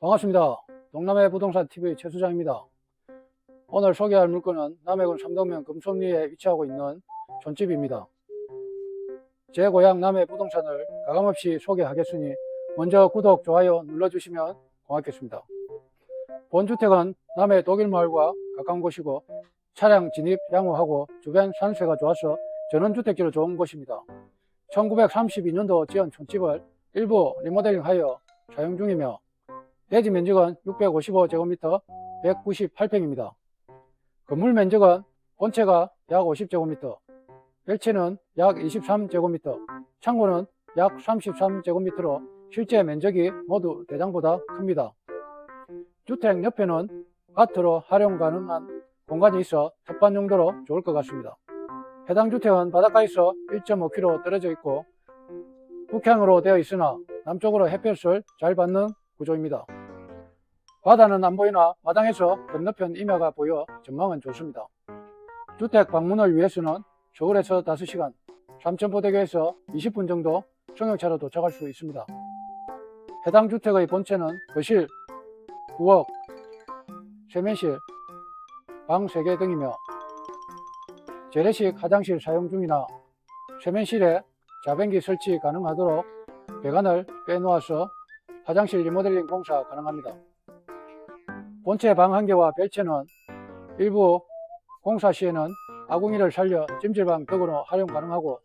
반갑습니다. 동남해 부동산 TV 최수장입니다. 오늘 소개할 물건은 남해군 삼동면 금속리에 위치하고 있는 촌집입니다. 제 고향 남해 부동산을 가감없이 소개하겠으니 먼저 구독, 좋아요 눌러주시면 고맙겠습니다. 본주택은 남해 독일마을과 가까운 곳이고 차량 진입 양호하고 주변 산세가 좋아서 전원주택지로 좋은 곳입니다. 1932년도 지은 촌집을 일부 리모델링하여 사용 중이며 대지 면적은 655제곱미터 198평입니다. 건물 면적은 본체가 약 50제곱미터, 벨체는 약 23제곱미터, 창고는 약 33제곱미터로 실제 면적이 모두 대장보다 큽니다. 주택 옆에는 밭으로 활용 가능한 공간이 있어 텃밭 용도로 좋을 것 같습니다. 해당 주택은 바닷가에서 1.5km 떨어져 있고 북향으로 되어 있으나 남쪽으로 햇볕을 잘 받는 구조입니다. 바다는 안 보이나 마당에서 건너편 임야가 보여 전망은 좋습니다. 주택 방문을 위해서는 서울에서 5시간, 삼천포대교에서 20분 정도 승용차로 도착할 수 있습니다. 해당 주택의 본체는 거실, 부엌, 세면실, 방 3개 등이며 재래식 화장실 사용 중이나 세면실에 자변기 설치 가능하도록 배관을 빼놓아서 화장실 리모델링 공사 가능합니다. 본체 방 한 개와 별채는 일부 공사 시에는 아궁이를 살려 찜질방 벽으로 활용 가능하고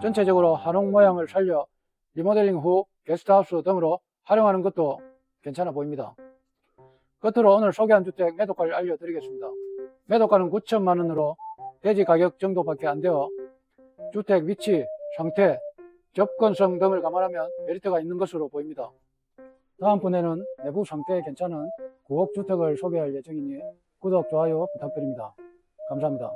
전체적으로 한옥 모양을 살려 리모델링 후 게스트하우스 등으로 활용하는 것도 괜찮아 보입니다. 끝으로 오늘 소개한 주택 매도가를 알려드리겠습니다. 매도가는 9천만 원으로 대지 가격 정도밖에 안 되어 주택 위치, 상태, 접근성 등을 감안하면 메리트가 있는 것으로 보입니다. 다음번에는 내부 상태 괜찮은 9억 주택을 소개할 예정이니 구독, 좋아요 부탁드립니다. 감사합니다.